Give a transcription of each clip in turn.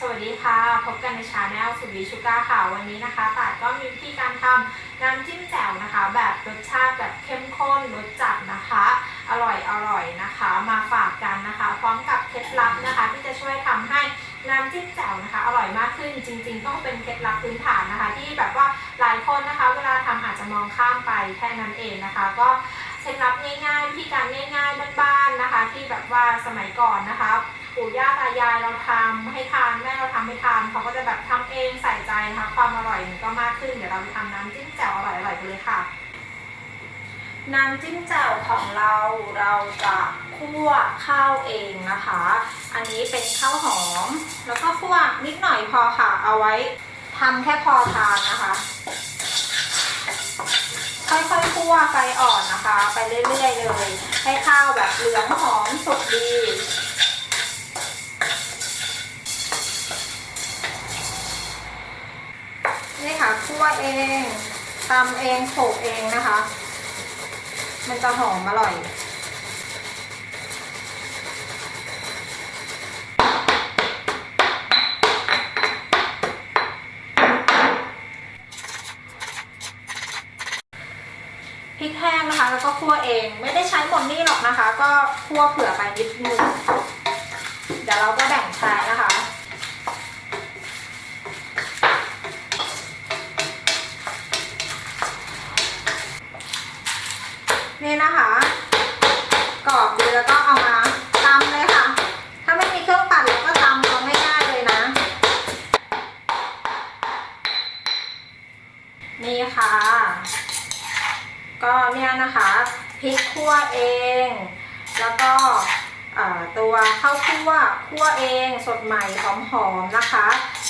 สวัสดีค่ะ พบกันในชาแนลสุวีชูกาค่ะ วันนี้นะคะต่ายก็มีวิธีการทำน้ำจิ้มแจ่วนะคะ แบบรสชาติแบบเข้มข้นรสจัดนะคะ อร่อยอร่อยนะคะ มาฝากกันนะคะ พร้อมกับเคล็ดลับนะคะ ที่จะช่วยทำให้น้ำจิ้มแจ่วนะคะ อร่อยมากขึ้นจริง ๆ ต้องเป็นเคล็ดลับพื้นฐานนะคะ ที่แบบว่าหลายคนนะคะ เวลาทำอาจจะมองข้ามไปแค่นั้นเองนะคะ ก็เคล็ดลับง่ายๆวิธีการง่าย ๆบ้านๆนะคะ ที่แบบว่าสมัยก่อนนะคะ ปู่ย่าตายายเราทำให้ทานแม่เราทำให้ทานเขาก็จะแบบทำเองใส่ใจนะคะความอร่อยก็มากขึ้นเดี๋ยวเราไปทำน้ำจิ้มแจ่วอร่อยๆกันเลยค่ะ น้ำจิ้มแจ่วของเราเราจะคั่วข้าวเองนะคะ อันนี้เป็นข้าวหอม แล้วก็คั่วนิดหน่อยพอค่ะ เอาไว้ทำแค่พอทานนะคะค่อยๆคั่วไฟอ่อนนะคะ ไปเรื่อยๆเลย ให้ข้าวแบบเหลืองหอมสุกดี นี่ค่ะคั่วเองตำเองโขลกเองนะคะ มันจะหอมอร่อยพริกแห้งนะคะ แล้วก็คั่วเองไม่ได้ใช้หมดนี่หรอกนะคะ ก็คั่วเผื่อไปนิดนึงเดี๋ยวเราก็แบ่งใช้นะคะ นี่นะคะกรอบดีแล้วก็เอามาตำเลยค่ะ ถ้าไม่มีเครื่องปั่นเราก็ตำเราง่ายๆเลยนะ นี่ค่ะ ก็เนี่ยนะคะพริกคั่วเอง แล้วก็ตัวข้าวคั่วคั่วเองสดใหม่หอมๆนะคะ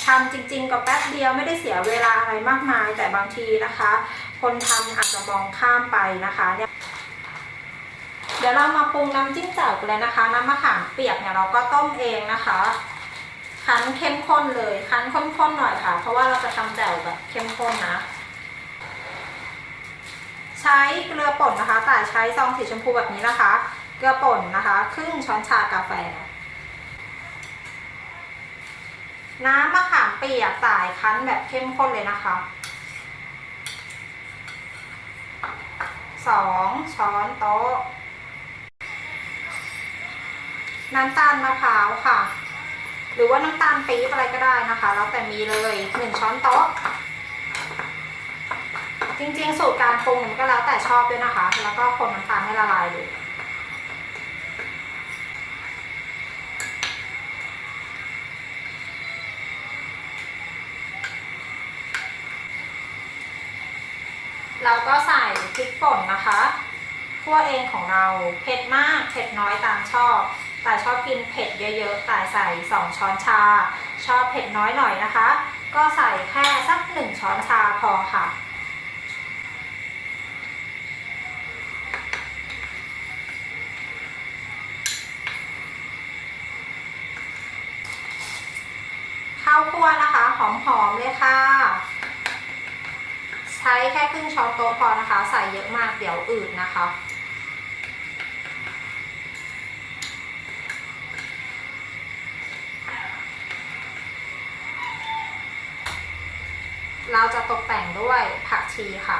ทำจริงๆก็แป๊บเดียวไม่ได้เสียเวลาอะไรมากมาย แต่บางทีนะคะ คนทำอาจจะมองข้ามไปนะคะเนี่ย ดี๋ยวเรามาปรุงน้ำจิ้มแจ่วกันเลยนะคะ น้ำมะขามเปียกเนี่ยเราก็ต้มเองนะคะ คั้นเข้มข้นเลย คั้นข้นๆหน่อยค่ะ เพราะว่าเราจะทำแจ่วแบบเข้มข้นนะ ใช้เกลือป่นนะคะ แต่ใช้ซองสีชมพูแบบนี้นะคะ เกลือป่นนะคะ ครึ่งช้อนชากาแฟน้ำมะขามเปียกสายคั้นแบบเข้มข้นเลยนะคะสองช้อนโต๊ะ น้ำตาลมะพร้าวค่ะ หรือว่าน้ำตาลปี๊บอะไรก็ได้นะคะ แล้วแต่มีเลยหนึ่งช้อนโต๊ะ จริงๆ สูตรการปรุงมันก็แล้วแต่ชอบด้วยนะคะ แล้วก็คนน้ำตาลให้ละลายเลยเราก็ใส่พริกป่นนะคะ คั่วเองของเรา เผ็ดมาก เผ็ดน้อยตามชอบ แต่ชอบกินเผ็ดเยอะๆแต่ใส่ 2 ช้อนชา ชอบเผ็ดน้อยหน่อยนะคะ ก็ใส่แค่สัก 1 ช้อนชาพอค่ะ ข้าวคั่วนะคะ หอมๆเลยค่ะ ใช้แค่ครึ่งช้อนโต๊ะพอนะคะ ใส่เยอะมากเดี๋ยวอืดนะคะ เราจะตกแต่งด้วยผักชีค่ะ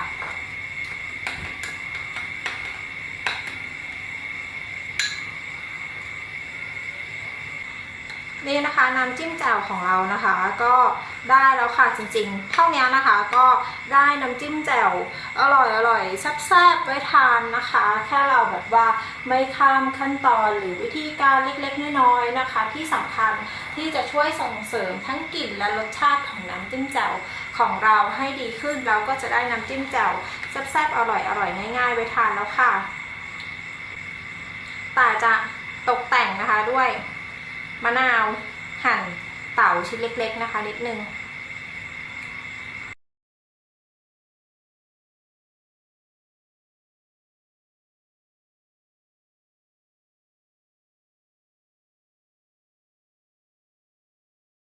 นี่นะคะน้ำจิ้มแจ่วของเรานะคะ ก็ได้แล้วค่ะจริงๆ เท่านี้นะคะก็ได้น้ำจิ้มแจ่วอร่อยอร่อยแซ่บๆไว้ทานนะคะ แค่เราแบบว่าไม่ข้ามขั้นตอนหรือวิธีการเล็กๆน้อยๆนะคะ ที่สำคัญที่จะช่วยส่งเสริมทั้งกลิ่นและรสชาติของน้ำจิ้มแจ่ว ของเราให้ดีขึ้นเราก็จะได้น้ำจิ้มแจ่วแซ่บๆอร่อยอร่อยง่าย ๆ ไว้ทานแล้วค่ะ แต่จะตกแต่งนะคะด้วยมะนาวหั่นเต๋าชิ้นเล็ก ๆ นะคะนิดนึง